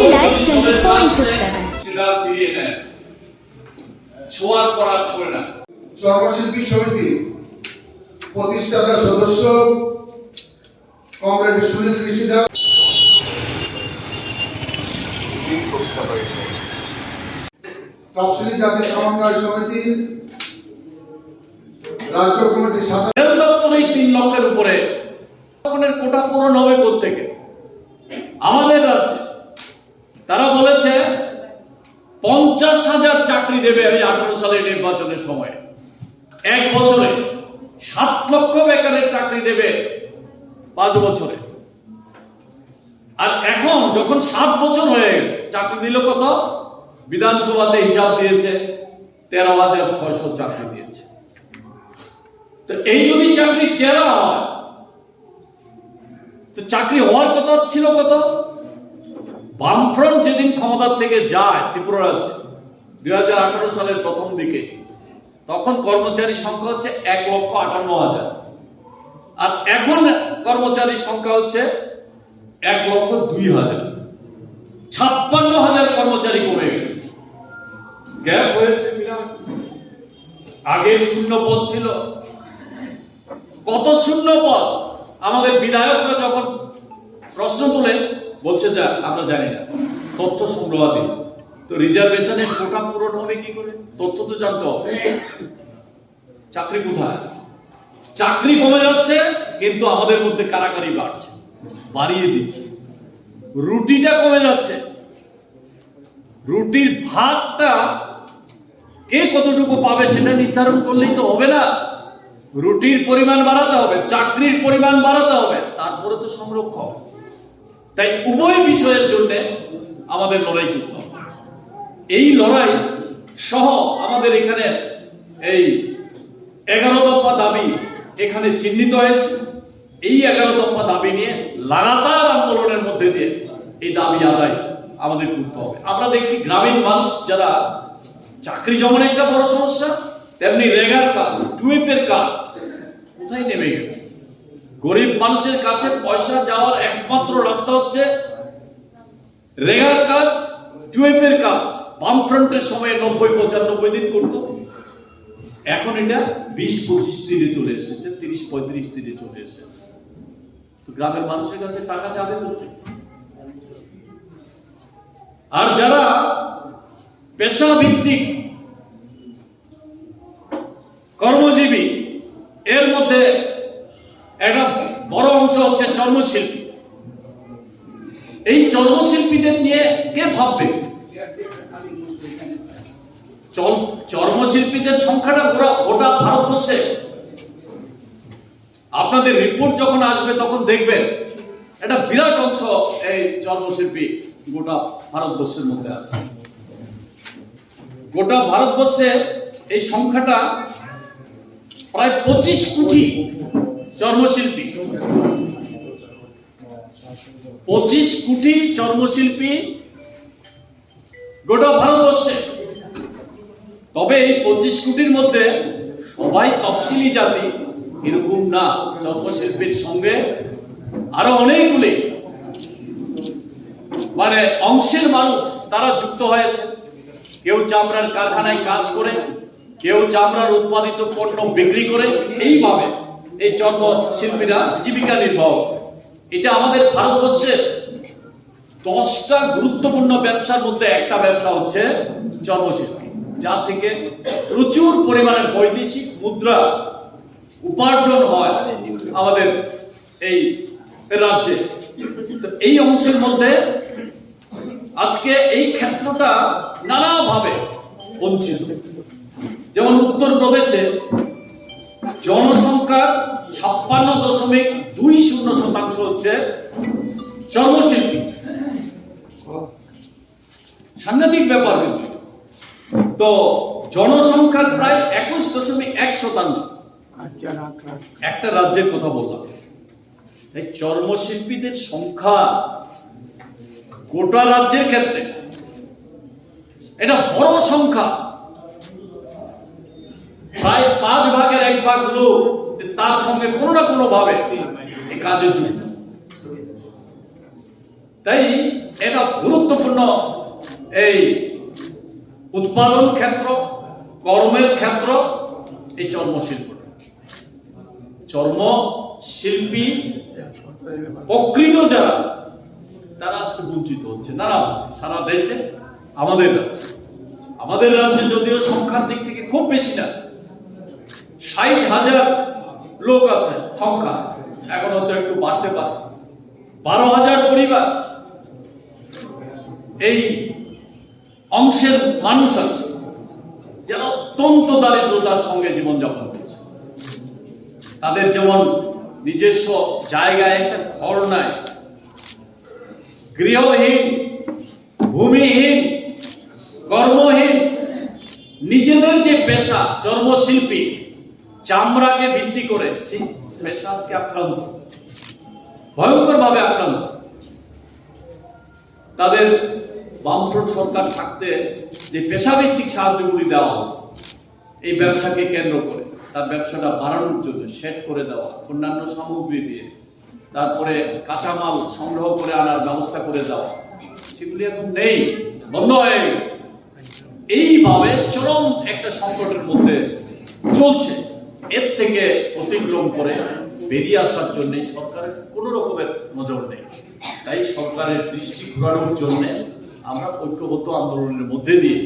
Topsy Live 24 into 7. সেটা ফিরিয়ে নেয় ছোঁয়ার করা ছোঁয় না। চর্মশিল্পী সমিতি প্রতিষ্ঠাতা সদস্য কমরেড সুনীল ঋষিদাস তফসিলি জাতি সমন্বয় সমিতির রাজ্য কমিটির সাধারণ এই তিন লক্ষের উপরে। কোটা পূরণ হবে থেকে আমাদের রাজ্যে। তারা বলেছে, পঞ্চাশ হাজার চাকরি দেবে এই আঠারো সালের নির্বাচনের সময়। এক বছরে সাত লক্ষ বেকারের চাকরি দেবে পাঁচ বছরে। আর এখন যখন সাত বছর হয়ে গেছে, চাকরি দিল কত? বিধানসভাতে হিসাব দিয়েছে, তেরো হাজার ছয়শো চাকরি দিয়েছে। তো এই যদি চাকরি চেরা হয়, তো চাকরি হওয়ার কথা ছিল কত? বামফ্রন্ট যেদিন ক্ষমতার থেকে যায় ত্রিপুরা রাজ্যে, দুই হাজার আঠারো সালের প্রথম দিকে, তখন কর্মচারীর সংখ্যা হচ্ছে এক লক্ষ আটান্ন হাজার। আর এখন কর্মচারীর সংখ্যা হচ্ছে এক লক্ষ দুই হাজার। ছাপ্পান্ন হাজার কর্মচারী কমে গেছে। গ্যাপ হয়েছে আগের শূন্য পদ ছিল। কত শূন্য পদ আমাদের বিধায়করা যখন প্রশ্ন তুলে বলছে যা, আমরা জানি না। তথ্য সংগ্রহ দিন তো রিজার্ভেশনের কোটা পূরণ হবে কি করে? তথ্য তো জানতে হবে। চাকরি কোথায়? চাকরি কমে যাচ্ছে, কিন্তু আমাদের মধ্যে কারাকারি বাড়ছে, বাড়িয়ে দিচ্ছে। রুটিটা কমে যাচ্ছে। রুটির ভাতটা কে কতটুকু পাবে সেটা নির্ধারণ করলেই তো হবে না। রুটির পরিমাণ বাড়াতে হবে, চাকরির পরিমাণ বাড়াতে হবে, তারপরে তো সংরক্ষণ। তাই উভয় বিষয়ের জন্য আমাদের লড়াই করতে হবে। এই লড়াই সহ আমাদের এখানে এই এগারো দফা দাবি এখানে চিহ্নিত হয়েছে। এই এগারো দফা দাবি নিয়ে লাগাতার আন্দোলনের মধ্যে দিয়ে এই দাবি আদায় আমাদের করতে হবে। আমরা দেখছি গ্রামীণ মানুষ যারা চাকরি যেমন একটা বড় সমস্যা, তেমনি রেগার কাজ, টুইপের কাজ কোথায় নেমে গেছে? গরিব মানুষের কাছে পয়সা যাওয়ার একমাত্র রাস্তা হচ্ছে রেগার কাজ টুইপের কাজ। বামফ্রন্টের সময় নব্বই, পঁচানব্বই দিন করতো। এখন এটা বিশ, পঁচিশ দিনে চলে এসেছে, তিরিশ, পঁয়ত্রিশ দিনে চলে এসেছে। তো গ্রামের মানুষের কাছে টাকা যাবে কোথায় আর যারা পেশা ভিত্তিক কর্মজীবী, এর মধ্যে বড় অংশ হচ্ছে চর্মশিল্পী। এই চর্মশিল্পীদের নিয়ে কে ভাববে? চর্মশিল্পীদের সংখ্যাটা গোটা গোটা ভারতবর্ষে। আপনাদের রিপোর্ট যখন আসবে, তখন দেখবেন একটা বিরাট অংশ এই চর্মশিল্পী গোটা ভারতবর্ষের মধ্যে আছে। গোটা ভারতবর্ষে এই সংখ্যাটা প্রায় পঁচিশ কোটি চর্মশিল্পী। পঁচিশ কোটি চর্মশিল্পী গোটা ভারতবর্ষে। তবে এই পঁচিশ কোটির মধ্যে সবাই তফসিলি জাতি, এরকম না। চর্মশিল্পীর সঙ্গে আরও অনেকগুলি মানে অংশের মানুষ তারা যুক্ত হয়েছে। কেউ চামড়ার কারখানায় কাজ করে, কেউ চামড়ার উৎপাদিত পণ্য বিক্রি করে। এইভাবে এই চর্ম শিল্পীরা জীবিকা নির্বাহ। এটা আমাদের ভারতবর্ষের দশটা গুরুত্বপূর্ণ ব্যবসার মধ্যে একটা ব্যবসা হচ্ছে চর্মশিল্পী যা থেকে প্রচুর পরিমাণে বৈদেশিক মুদ্রা উপার্জন হয় আমাদের এই রাজ্যে। এই অংশের মধ্যে আজকে এই ক্ষেত্রটা নানাভাবে বঞ্চিত। যেমন উত্তরপ্রদেশে জনসংখ্যার ছাপ্পান্ন দশমিক দুই শূন্য শতাংশ হচ্ছে চর্মশিল্পী। সাংঘাতিক ব্যাপার কিন্তু। তো জনসংখ্যার প্রায় একুশ দশমিক এক শতাংশ। একটা রাজ্যের কথা বললাম। এই চর্মশিল্পীদের সংখ্যা গোটা রাজ্যের ক্ষেত্রে। এটা বড় সংখ্যা। প্রায় পাঁচ ভাগের এক ভাগ লোক তার সঙ্গে কোনো না কোনো ভাবে কাজে যুক্ত তাই এটা গুরুত্বপূর্ণ এই উৎপাদন ক্ষেত্র, কর্মের ক্ষেত্র, এই চর্মশিল্পটা চর্ম শিল্পী প্রকৃত যারা, তারা আজকে বঞ্চিত হচ্ছে। নানা সারা দেশে, আমাদের রাজ্যে। আমাদের রাজ্যে যদিও সংখ্যার দিক থেকে খুব বেশি না ষাট হাজার লোক আছে সংখ্যা। এখন হয়তো একটু বাড়তে পারে। বারো হাজার পরিবার। এই অংশের মানুষ আছে, যারা অত্যন্ত দারিদ্রতার সঙ্গে জীবনযাপন করছে। তাদের যেমন নিজস্ব জায়গায় একটা ঘর নাই, গৃহহীন, ভূমিহীন, কর্মহীন, নিজেদের যে পেশা, চর্মশিল্পী চামড়াকে ভিত্তি করে সেই আক্রান্ত। ভয়ঙ্কর ভাবে আক্রান্ত। তাদের বামফ্রন্ট সরকার থাকতে যে পেশাভিত্তিক সাহায্যগুলি দেওয়া এই ব্যবসাকে কেন্দ্র করে, তার ব্যবসাটা বাড়ানোর জন্য সেট করে দেওয়া, অন্যান্য সামগ্রী দিয়ে, তারপরে কাঁচামাল সংগ্রহ করে আনার ব্যবস্থা করে দেওয়া, সেগুলি এখন নেই, বন্ধ হয়ে গেছে। এইভাবে চরম একটা সংকটের মধ্যে চলছে। এর থেকে অতিক্রম করে বেরিয়ে আসার জন্য সরকারের কোনো রকমের নজর নেই। তাই সরকারের দৃষ্টি ঘোরানোর জন্য আমরা ঐক্যবদ্ধ আন্দোলনের মধ্যে দিয়ে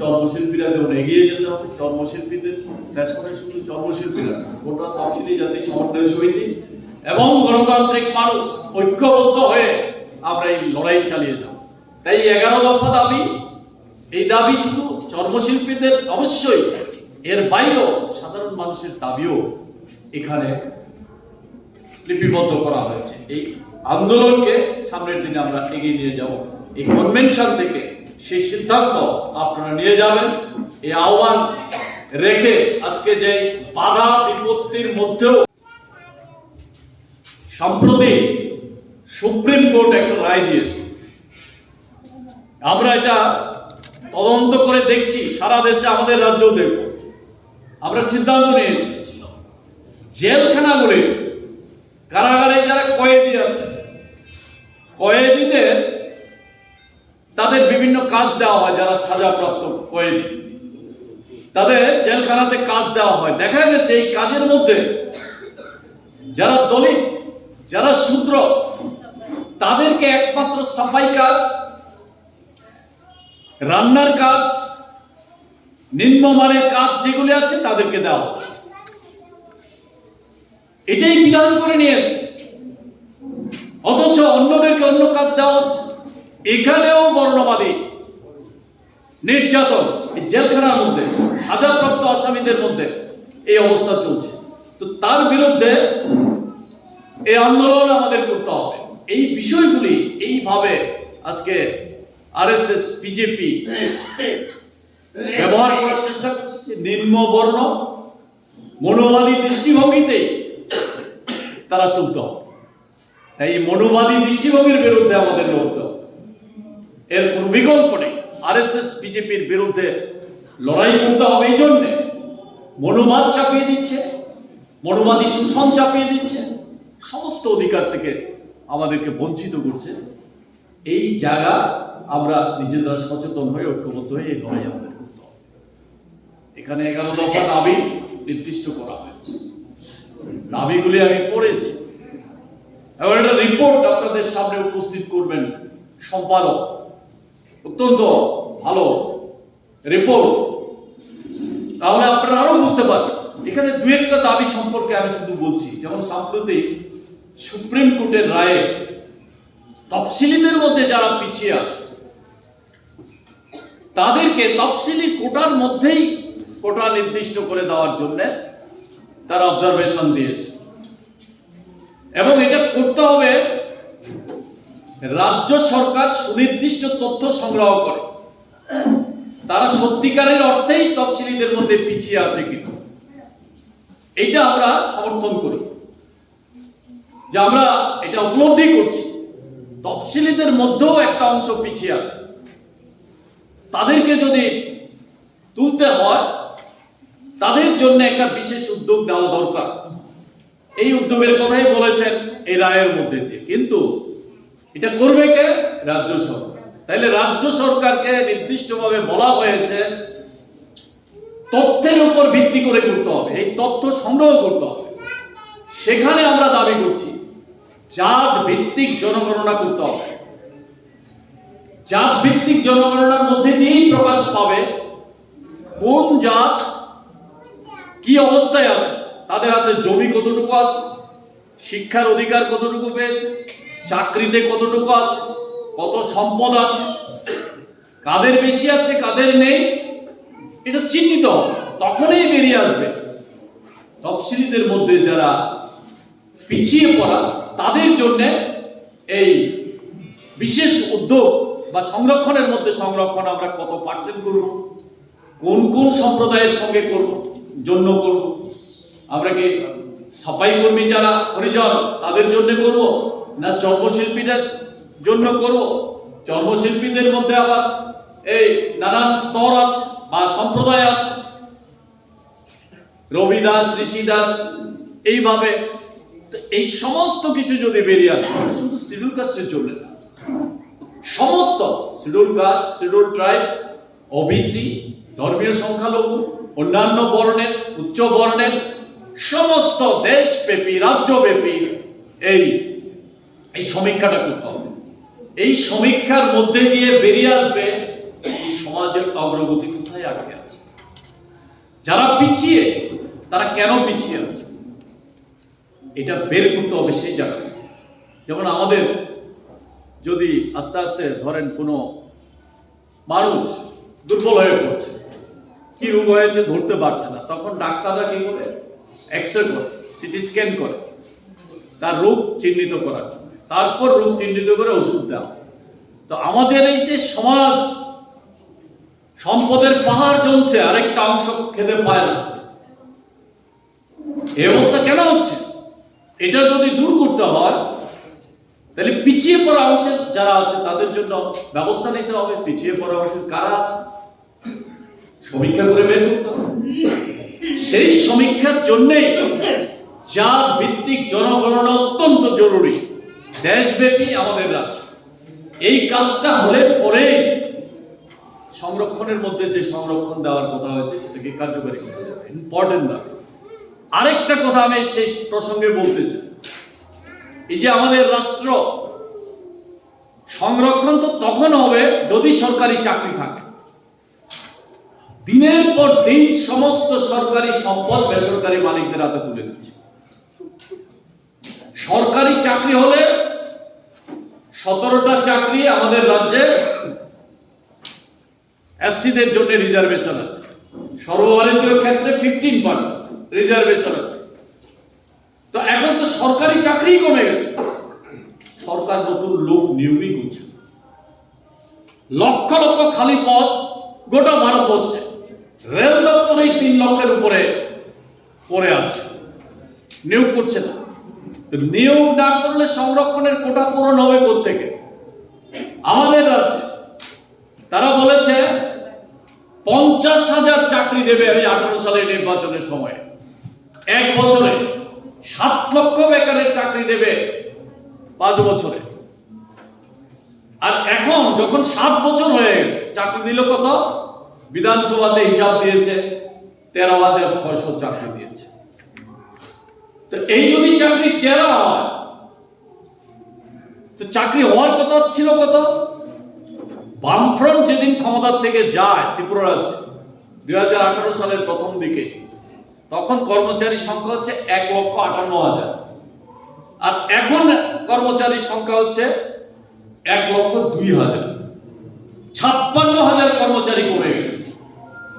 চর্মশিল্পীরা যেমন এগিয়ে যেতে হবে, চর্মশিল্পীদের ফ্যাশনে শুধু চর্মশিল্পীরা। গোটা তফসিলি জাতি সমন্বয় সমিতি এবং গণতান্ত্রিক মানুষ ঐক্যবদ্ধ হয়ে আমরা এই লড়াই চালিয়ে যাব। তাই এগারো দফা দাবি, এই দাবি শুধু চর্মশিল্পীদের অবশ্যই এর বাইরেও সাধারণ মানুষের দাবিও এখানে লিপিবদ্ধ করা হয়েছে। এই আন্দোলনকে সামনের দিনে আমরা এগিয়ে নিয়ে যাব। এই কনভেনশন থেকে সেই সিদ্ধান্ত আপনারা নিয়ে যাবেন। এই আহ্বান রেখে আজকে যে বাধা বিপত্তির মধ্যেও সম্প্রতি সুপ্রিম কোর্ট একটা রায় দিয়েছে। আমরা এটা তদন্ত করে দেখছি, সারা দেশে আমাদের রাজ্যও দেখব। আমরা সিদ্ধান্ত নিয়েছি। জেলখানাগুলি কারাগারে যারা কয়েদি আছে, কয়েদিদের তাদের বিভিন্ন কাজ দেওয়া হয়, যারা সাজাপ্রাপ্ত কয়েদি। তাদের জেলখানাতে কাজ দেওয়া হয়। দেখা গেছে এই কাজের মধ্যে যারা দলিত, যারা শূদ্র, তাদেরকে একমাত্র সাফাই কাজ, রান্নার কাজ নিম্নমানের কাজ যেগুলি আছে তাদেরকে দেওয়া হবে এটাই বিধান করে নিয়েছে। অথচ অন্যদেরকে অন্য কাজ দেওয়া হচ্ছে। এখানেও বর্ণবাদী, নির্যাতন জেলখানার মধ্যে, সাজাপ্রাপ্ত আসামিদের মধ্যে এই অবস্থা চলছে। তো তার বিরুদ্ধে এই আন্দোলন আমাদের করতে হবে। এই বিষয়গুলি এইভাবে আজকে আরএসএস, বিজেপি ব্যবহার করার চেষ্টা করছে। যে নিম্ন বর্ণ, মনোবাদী দৃষ্টিভঙ্গিতে তারা চলতে। তাই এই মনোবাদী দৃষ্টিভঙ্গির বিরুদ্ধে আমাদের লড়তে এর কোনো বিকল্প নেই। আরএসএস, বিজেপির বিরুদ্ধে লড়াই করতে হবে এই জন্যে। মনোবাদ চাপিয়ে দিচ্ছে, মনোবাদী শোষণ চাপিয়ে দিচ্ছে। সমস্ত অধিকার থেকে আমাদেরকে বঞ্চিত করছে। এই জায়গা আমরা নিজেরা সচেতন হয়ে, ঐক্যবদ্ধ হয়ে এই লড়াই আমাদের এখানে এগারো দফা দাবি নির্দিষ্ট করা হয়েছে। দাবিগুলি আমি পড়েছি। এবং একটা রিপোর্ট আপনাদের সামনে উপস্থিত করবেন। সম্পাদক, অত্যন্ত ভালো রিপোর্ট তাহলে আপনারা আরও বুঝতে পারবেন। এখানে দু একটা দাবি সম্পর্কে আমি শুধু বলছি। যেমন সাম্প্রতিক সুপ্রিম কোর্টের রায়ে তফসিলিদের মধ্যে যারা পিছিয়ে আছে, তাদেরকে তফসিলি কোটার মধ্যেই কোটা নির্দিষ্ট করে দেওয়ার জন্য তারা অবজারভেশন দিয়েছে। এবং এটা করতে হবে, রাজ্য সরকার সুনির্দিষ্ট তথ্য সংগ্রহ করে। তারা সত্যিকারের অর্থেই তফসিলিদের মধ্যে পিছিয়ে আছে কিন্তু এইটা আমরা সমর্থন করি। যে আমরা এটা উপলব্ধি করছি। তফসিলিদের মধ্যেও একটা অংশ পিছিয়ে আছে। তাদেরকে যদি তুলতে হয় তাদের জন্য একটা বিশেষ উদ্যোগ নেওয়া দরকার। এই উদ্যোগের কথাই বলেছেন এই রায়ের মধ্যে দিয়ে। কিন্তু এটা করবে কে? রাজ্য সরকার। তাইলে রাজ্য সরকারকে নির্দিষ্টভাবে বলা হয়েছে, তথ্যের উপর ভিত্তি করে করতে হবে। এই তথ্য সংগ্রহ করতে হবে। সেখানে আমরা দাবি করছি জাত ভিত্তিক জনগণনা করতে হবে। জাত ভিত্তিক জনগণনার মধ্যে দিয়েই প্রকাশ পাবে কোন জাত কি অবস্থায় আছে? তাদের হাতে জমি কতটুকু আছে? শিক্ষার অধিকার কতটুকু পেয়েছে? চাকরিতে কতটুকু আছে? কত সম্পদ আছে? কাদের বেশি আছে, কাদের নেই? এটা চিহ্নিত তখনই বেরিয়ে আসবে। তফসিলিদের মধ্যে যারা পিছিয়ে পড়া, তাদের জন্য এই বিশেষ উদ্যোগ বা সংরক্ষণের মধ্যে সংরক্ষণ আমরা কত পার্সেন্ট করব? কোন কোন সম্প্রদায়ের সঙ্গে করব? জন্য করব। আমরা কি সাফাই কর্মী যারা হরিজন, তাদের জন্য করব? না চর্মশিল্পীদের জন্য করব? চর্মশিল্পীদের মধ্যে আবার এই নানান স্তর আছে বা সম্প্রদায় আছে। রবি দাস ঋষি দাস এইভাবে এই সমস্ত কিছু যদি বেরিয়ে আসে শুধু শিডিউল কাস্টের জন্য না। সমস্ত schedule caste schedule tribe OBC ধর্মীয় সংখ্যালঘু অন্যান্য বর্ণের, উচ্চ বর্ণের, সমস্ত দেশব্যাপী, রাজ্যব্যাপী এই এই সমীক্ষাটা করতে হবে। এই সমীক্ষার মধ্যে দিয়ে বেরিয়ে আসবে সমাজের অগ্রগতি কোথায় আগে আছে। যারা পিছিয়ে, তারা কেন পিছিয়ে আছে? এটা বের করতে হবে সেই জায়গায়। যেমন আমাদের যদি আস্তে আস্তে ধরেন কোনো মানুষ দুর্বল হয়ে পড়ছে কি রোগ হয়েছে ধরতে পারছে না। তখন ডাক্তাররা কি করে? এক্স রে করে সিটি স্ক্যান করে। তার রোগ চিহ্নিত করার তারপর রোগ চিহ্নিত করে ওষুধ দেওয়া। তো আমাদের এই যে সমাজ, সম্পদের পাহাড় জমছে, আরেকটা অংশ খেতে পায় না। এই অবস্থা কেন হচ্ছে? এটা যদি দূর করতে হয়, তাহলে পিছিয়ে পড়া অংশের যারা আছে, তাদের জন্য ব্যবস্থা নিতে হবে। পিছিয়ে পড়া অংশের কারা আছে? সমীক্ষা করে বের করতে হবে। সেই সমীক্ষার জন্যই জাত ভিত্তিক জনগণনা অত্যন্ত জরুরি। দেশব্যাপী আমাদের রাজ্য। এই কাজটা হলে পরেই সংরক্ষণের মধ্যে যে সংরক্ষণ দেওয়ার কথা হয়েছে, সেটাকে কার্যকরী করা যাবে। ইম্পর্টেন্ট না। আরেকটা কথা আমি সেই প্রসঙ্গে বলতে চাই। এই যে আমাদের রাষ্ট্র, সংরক্ষণ তো তখন হবে যদি সরকারি চাকরি থাকে। দিনের পর দিন সমস্ত সরকারি সম্পদ বেসরকারি মালিকদের হাতে তুলে দিচ্ছে। সরকারি চাকরি হলে সতেরোটা চাকরি আমাদের রাজ্যে এসসিদের জন্য রিজার্ভেশন আছে। সর্বভারতীয় ক্ষেত্রে ফিফটিন পার্সেন্ট রিজার্ভেশন আছে। তো এখন তো সরকারি চাকরি কমে গেছে। সরকার নতুন লোক নিয়োগই করছে লক্ষ লক্ষ খালি পদ গোটা ভারতবর্ষে। রেল দপ্তরেই তিন লক্ষের উপরে পড়ে আছে। নিয়োগ করছে না। নিয়োগ না করলে সংরক্ষণের কোটা পূরণ হবে থেকে আমাদের রাজ্যে। তারা বলেছে, পঞ্চাশ হাজার চাকরি দেবে ওই আঠারো সালের নির্বাচনের সময়। এক বছরে সাত লক্ষ বেকারের চাকরি দেবে পাঁচ বছরে। আর এখন যখন সাত বছর হয়ে গেছে, চাকরি দিল কত? বিধানসভাতে হিসাব দিয়েছে তেরো হাজার ছয়শো চাকরি দিয়েছে। তো এই যদি চাকরি চেরা হয়, তো চাকরি হওয়ার কথা ছিল কত? বামফ্রন্ট যেদিন ক্ষমতার থেকে যায় ত্রিপুরা রাজ্যে, দুই হাজার আঠারো সালের প্রথম দিকে, তখন কর্মচারীর সংখ্যা হচ্ছে এক লক্ষ আটান্ন হাজার। আর এখন কর্মচারীর সংখ্যা হচ্ছে এক লক্ষ দুই হাজার। ছাপ্পান্ন হাজার কর্মচারী কমে গেছে।